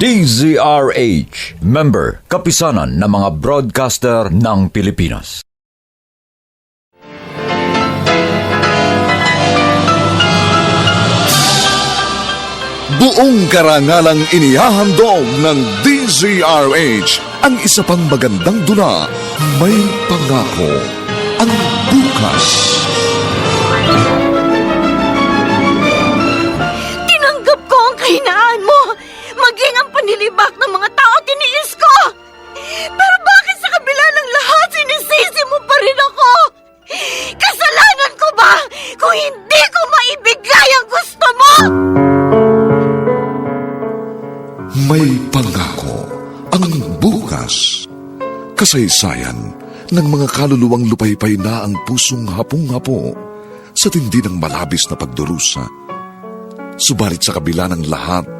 DZRH, member, kapisanan ng mga broadcaster ng Pilipinas. Buong karangalang inihahandog ng DZRH ang isa pang magandang dula, May Pangako, ang bukas. Panilibak ng mga tao tiniis ko. Pero bakit sa kabila ng lahat sinisisi mo pa rin ako? Kasalanan ko ba kung hindi ko maibigay ang gusto mo? May Pangako, ang bukas. Kasaysayan ng mga kaluluwang lupaypay na ang pusong hapong-hapo sa tindi ng malabis na pagdurusa. Subalit sa kabila ng lahat,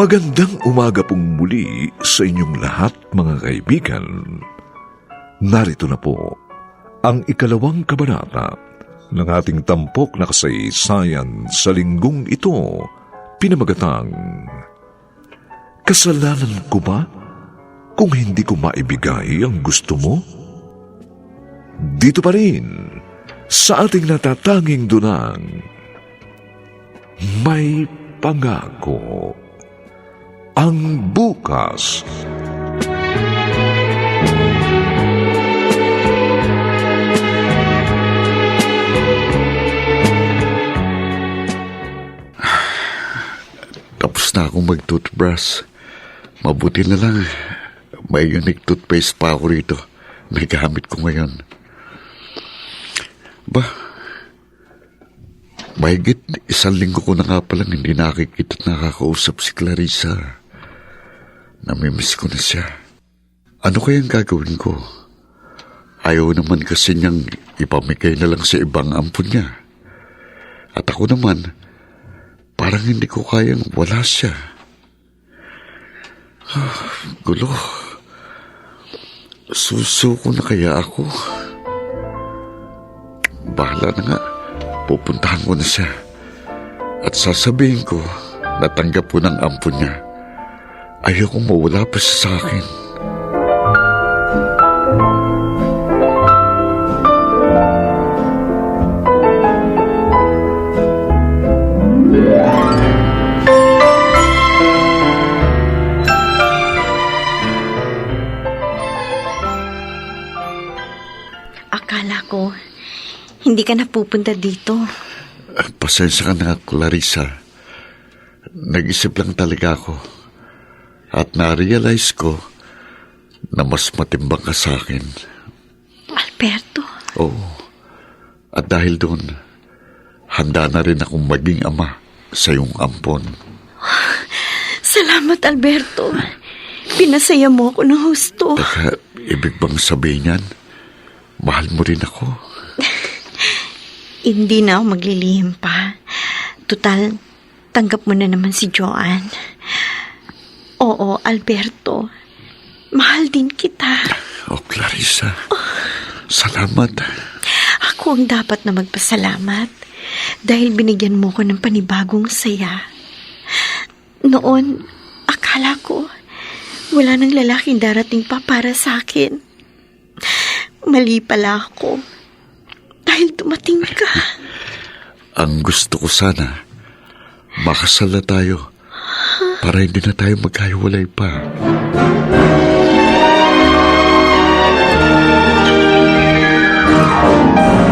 Magandang umaga pong muli sa inyong lahat mga kaibigan. Narito na po ang ikalawang kabanata ng ating tampok na kasaysayan sa linggong ito, pinamagatang Kasalanan ko ba kung hindi ko maibigay ang gusto mo? Dito pa rin sa ating natatanging dunang may pangako ang bukas. Tapos na akong mag-toothbrush. Mabuti na lang. May unique toothpaste pa ako rito. May gamit ko ngayon. Ba, mahigit isang linggo ko na nga palang hindi nakikita at nakakausap si Clarissa. Namimiss ko na siya. Ano kayang gagawin ko? Ayaw naman kasi niyang ipamigay na lang sa ibang ampun niya. At ako naman, parang hindi ko kayang wala siya. Ah, gulo. Susuko na kaya ako? Bahala na nga. Pupuntahan ko na siya. At sasabihin ko, natanggap ko ng ampun niya. Ayokong mawala pa siya sa akin. Akala ko, hindi ka na pupunta dito. Pasensya ka na, Clarissa. Nag-isip lang talaga ako. At na-realize ko na mas matimbang ka sa akin. Alberto, Oo. At dahil doon, handa na rin akong maging ama sa iyong ampon. salamat Alberto. Pinasaya mo ako ng husto. Teka, ibig bang sabihin yan? Mahal mo rin ako. Hindi na ako maglilihim pa. Tutal, tanggap mo na naman si Joanne. Oo, Alberto. Mahal din kita. Oh, Clarissa. Salamat. Ako ang dapat na magpasalamat dahil binigyan mo ko ng panibagong saya. Noon, akala ko wala nang lalaking darating pa para sa akin. Mali pala ako. Dahil dumating ka. Ang gusto ko sana, makasal na tayo para hindi na tayo magkahiwalay pa. Ay,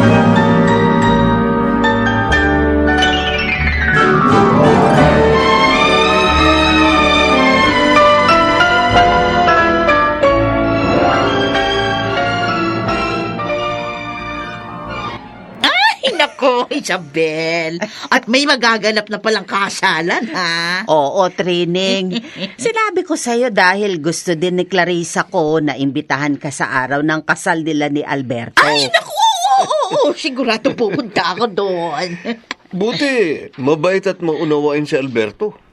Isabel. At may magaganap na palang kasalan, ha? Oo, training. Sinabi ko sa'yo dahil gusto din ni Clarissa ko na imbitahan ka sa araw ng kasal nila ni Alberto. Ay, naku, oo, oo, oo. Sigurado pupunta ako doon. Buti, mabait at maunawain si Alberto.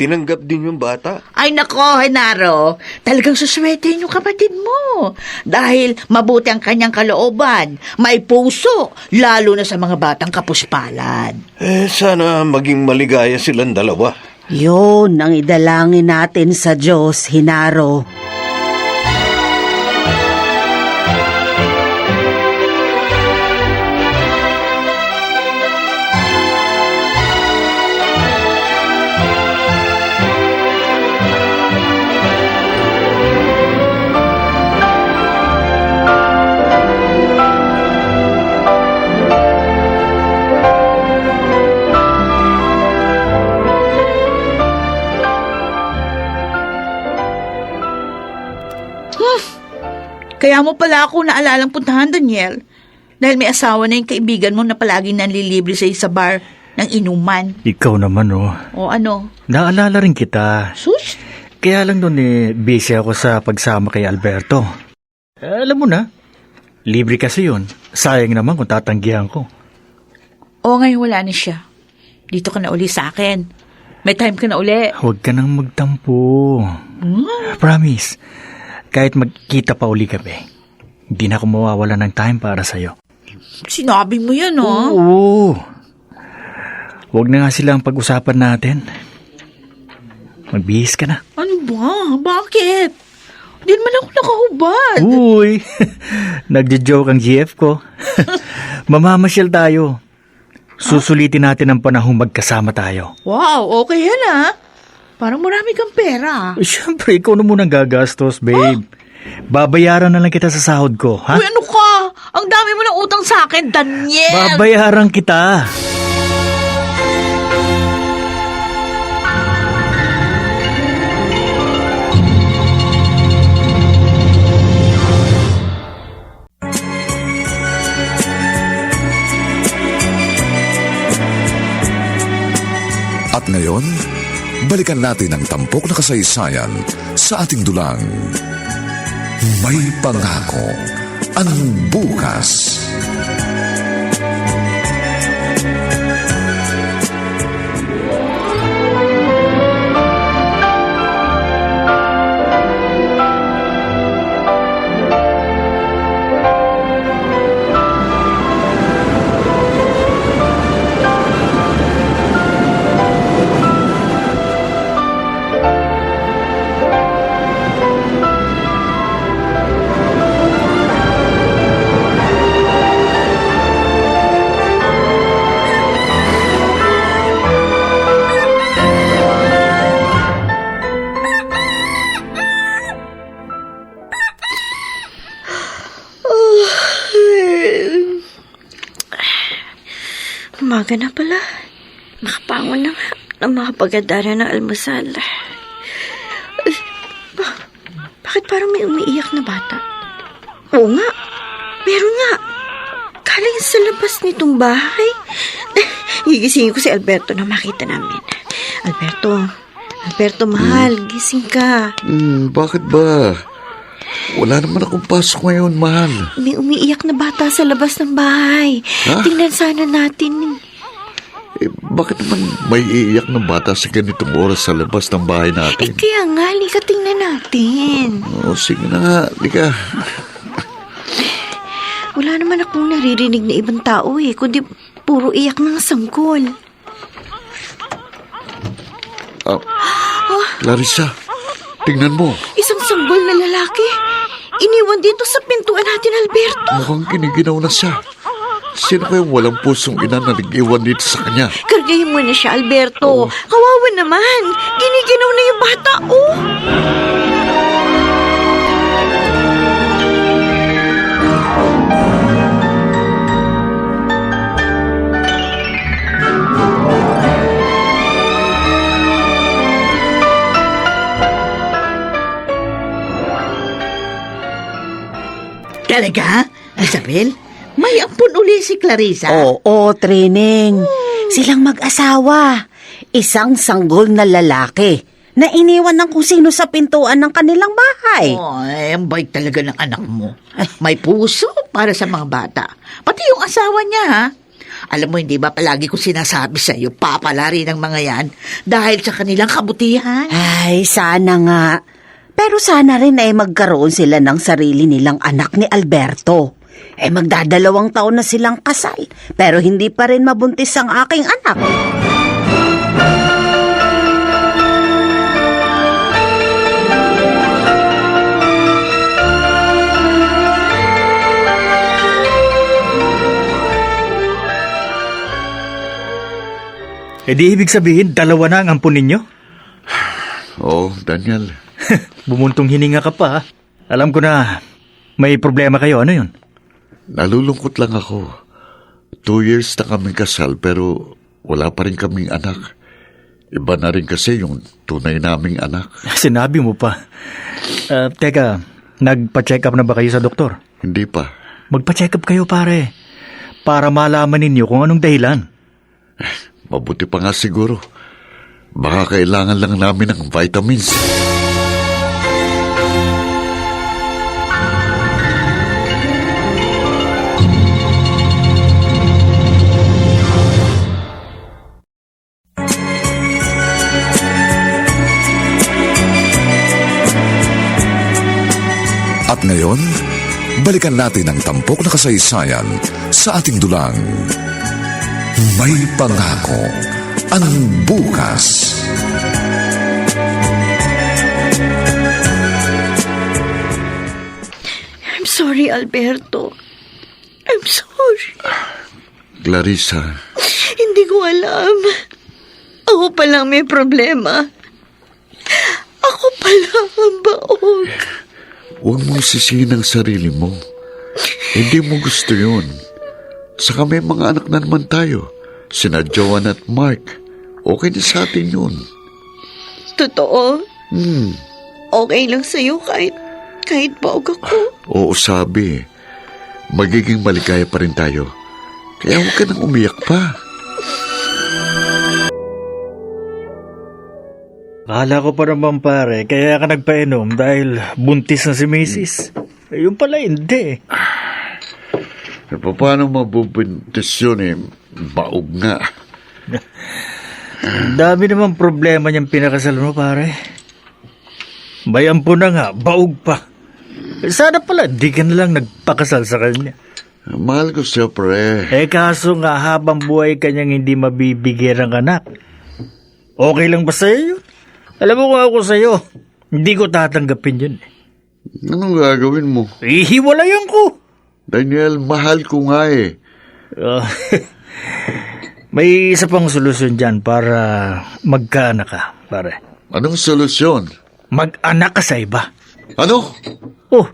Tinanggap din yung bata. Ay, nako, Henaro. Talagang suswerte yung kapatid mo. Dahil mabuti ang kanyang kalooban. May puso, lalo na sa mga batang kapuspalan. Eh, sana maging maligaya silang dalawa. Yun ang idalangin natin sa Diyos, Hinaro. Kaya mo pala ako naalalang puntahan, Daniel. Dahil may asawa na yung kaibigan mo na palaging nanlilibre sa sa bar ng inuman. Ikaw naman, oh. O ano? Naalala rin kita. Sus? Kaya lang doon eh, busy ako sa pagsama kay Alberto. Eh, alam mo na, libre kasi yun. Sayang naman kung tatanggihan ko. O ngayon wala na siya. Dito ka na uli sa akin. May time ka na uli. Huwag ka nang magtampo. Promise, kahit magkita pa uli kami, hindi na ako mawawala ng time para sa'yo. Sinabi mo yan, oh. Oo. Huwag na nga silang pag-usapan natin. Magbihis ka na. Ano ba? Bakit? Di naman ako nakahubad. Uy, nagjo-joke ang GF ko. Mamamasyal tayo. Susulitin natin ang panahong magkasama tayo. Wow, okay yan ah. Parang marami kang pera. Eh, Siyempre, ikaw na munang gagastos, babe. Babayaran na lang kita sa sahod ko, ha? Uy, ano ka? Ang dami mo ng utang sa akin, Daniel. Babayaran kita. At ngayon, balikan natin ang tampok na kasaysayan sa ating dulang. May pangako ang bukas. Na nga na ng almusal. Ba- bakit parang may umiiyak na bata? Oo nga. Meron nga. Galing sa labas nitong bahay. Gigisingin ko si Alberto na makita namin. Alberto, Alberto, mahal, gising ka. Hmm, bakit ba? Wala naman akong pasok ngayon, mahal. May umiiyak na bata sa labas ng bahay. Ha? Tingnan sana natin. Eh, bakit naman may iiyak ng bata sa ganitong oras sa labas ng bahay Eh, natin? kaya nga, halika tingnan natin. Oh, sige na nga, lika. Wala naman akong naririnig na ibang tao eh, kundi puro iyak ng sanggol. Ah, Clarissa, tingnan mo. Isang sanggol na lalaki. Iniwan dito sa pintuan natin, Alberto. Mukhang kiniginaw na siya. Sino kayang walang pusong ina na nag-iwan dito sa kanya? Kargahin mo na siya, Alberto. Kawawa naman. Giniginaw na yung bata, oh. Talaga? Isabel? May ampun uli si Clarissa? Oo, training. Silang mag-asawa. Isang sanggol na lalaki na iniwan ng kung sino sa pintuan ng kanilang bahay. Oh, eh, ang bait talaga ng anak mo. May puso para sa mga bata. Pati yung asawa niya, ha? Alam mo, hindi ba palagi ko sinasabi sa iyo, papalari ng mga yan dahil sa kanilang kabutihan? Ay, sana nga. Pero sana rin ay magkaroon sila ng sarili nilang anak ni Alberto. Eh magdadalawang taon na silang kasal, pero hindi pa rin mabuntis ang aking anak. E di ibig sabihin, dalawa na ang ampun ninyo? Oo, Daniel. Bumuntong hininga ka pa. ha? Alam ko na, may problema kayo. Ano yun? Nalulungkot lang ako. Two years na kaming kasal pero wala pa rin kaming anak. Iba na rin kasi yung tunay naming anak. Sinabi mo pa. Ah, teka, nagpa-check up na ba kayo sa doktor? Hindi pa. Magpa-check up kayo pare. Para malaman ninyo kung anong dahilan. Mabuti pa nga siguro. Baka kailangan lang namin ng vitamins. At ngayon, balikan natin ang tampok na kasaysayan sa ating dulang. May pangako ang bukas. I'm sorry, Alberto. I'm sorry. Clarissa, Hindi ko alam. Ako pa lang may problema. Ako pala ang baog. Huwag mong sisihin ang sarili mo. Hindi mo gusto yun. Saka may mga anak na naman tayo. Sina Joan at Mark. Okay na sa atin yun. Totoo. Hmm, Okay lang sa'yo kahit, kahit baog ako. oo sabi. Magiging maligaya pa rin tayo. Kaya huwag ka nang umiyak pa. Akala ko pa naman pare, kaya ka nagpainom dahil buntis na si Mrs. Eh, Yung pala hindi. E, paano mabubuntis yun eh? Baog nga. Ang dami naman problema niyang pinakasal mo pare. Bayan po na nga, baog pa. Eh, Sana pala di ka na lang nagpakasal sa kanya. Mahal ko siya, pre. Eh kaso nga habang buhay kanyang hindi mabibigyan ng anak. Okay lang ba sa'yo yun? Alam mo kung ako sa'yo, hindi ko tatanggapin yun. Anong gagawin mo? Ihiwalayan ko. Daniel, mahal ko nga eh. Ah, may isa pang solusyon dyan para magkaanak ka, pare. Anong solusyon? Mag-anak ka sa iba. Ano? Oh,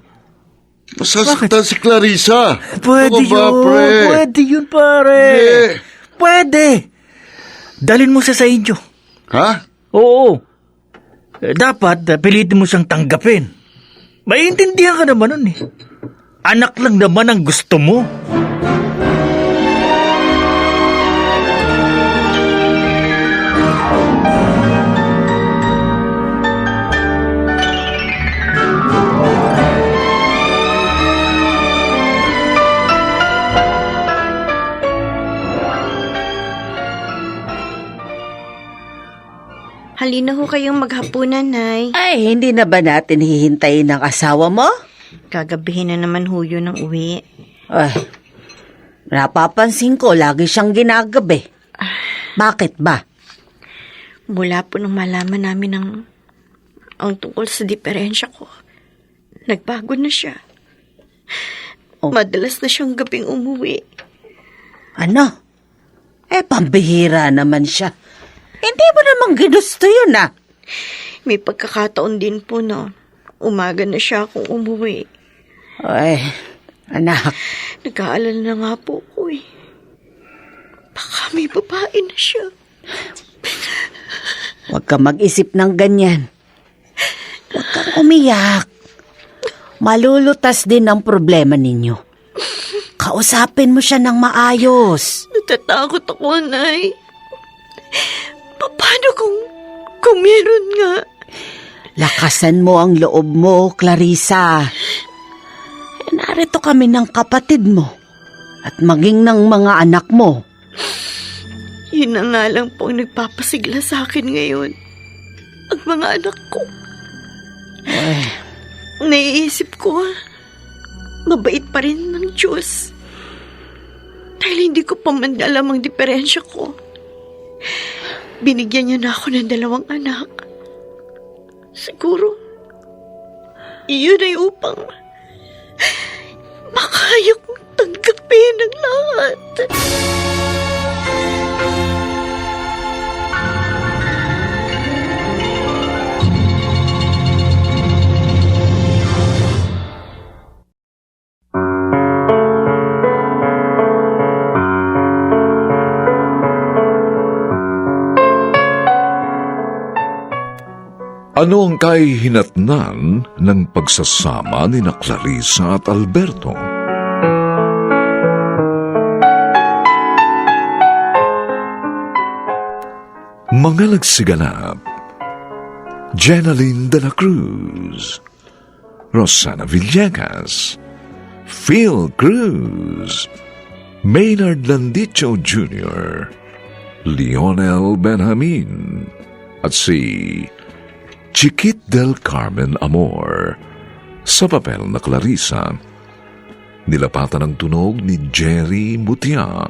Masasaktan si Clarissa. pwede Ano ba, yun. pre? Pwede yun, pare. Hindi. Pwede. Dalin mo siya sa inyo. Ha? Oo. Dapat, eh, pilitin mo siyang tanggapin. Maiintindihan ka naman nun eh. Anak lang naman ang gusto mo. Halina ho kayong maghapunan, Nay. Ay, hindi na ba natin hihintayin ng asawa mo? Gagabihin na naman ho yun ng uwi. Ay, napapansin ko, lagi siyang ginagabi. Bakit ba? Mula po nang malaman namin ang, ang tungkol sa diferensya ko, nagbago na siya. Oh. Madalas na siyang gabing umuwi. Ano? Eh, pambihira naman siya. Hindi mo namang ginusto yun ah. May pagkakataon din po na umaga na siya kung umuwi. Ay, anak, Nag-aalala na nga po ko eh. Baka may babae na siya. huwag ka mag-isip ng ganyan. Huwag kang umiyak. Malulutas din ang problema ninyo. Kausapin mo siya ng maayos. Natatakot ako, Nay. Pa- Paano kung, kung meron nga? Lakasan mo ang loob mo, Clarissa. Eh, narito kami ng kapatid mo at maging ng mga anak mo. Yun na nga lang po ang nagpapasigla sa akin ngayon. Ang mga anak ko. Ay, Naiisip ko, mabait pa rin ng Diyos. Dahil hindi ko pa man alam ang diferensya ko. Binigyan niya na ako ng dalawang anak. Siguro, iyon ay upang makaya kong tanggapin ang lahat. Ano ang kahihinatnan ng pagsasama ni na Clarissa at Alberto? Mga nagsiganap Jenaline de la Cruz Rosana Villegas Phil Cruz Maynard Landicho Jr. Lionel Benjamin at si Chiquit del Carmen Amor sa papel na Clarissa. Nilapatan ang tunog ni Jerry Mutia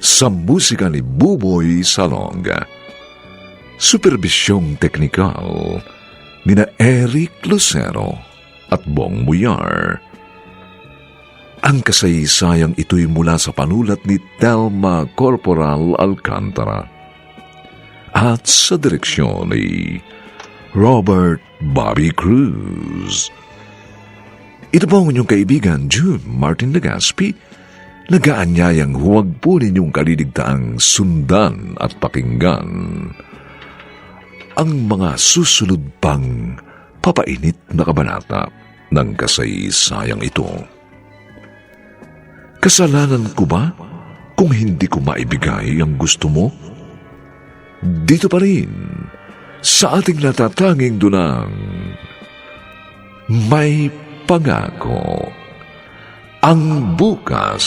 sa musika ni Buboy Salonga. Superbisyong teknikal ni na Eric Lucero at Bong Muyar. Ang kasaysayang ito'y mula sa panulat ni Telma Corporal Alcantara at sa direksyon ni Robert Bobby Cruz. Ito po ang inyong kaibigan, June Martin Legaspi, nagaanyayang huwag po ninyong kaliligtaang sundan at pakinggan ang mga susunod pang papainit na kabanata ng kasaysayang ito. Kasalanan ko ba kung hindi ko maibigay ang gusto mo? Dito pa rin sa ating natatanging dunang may pangako ang bukas.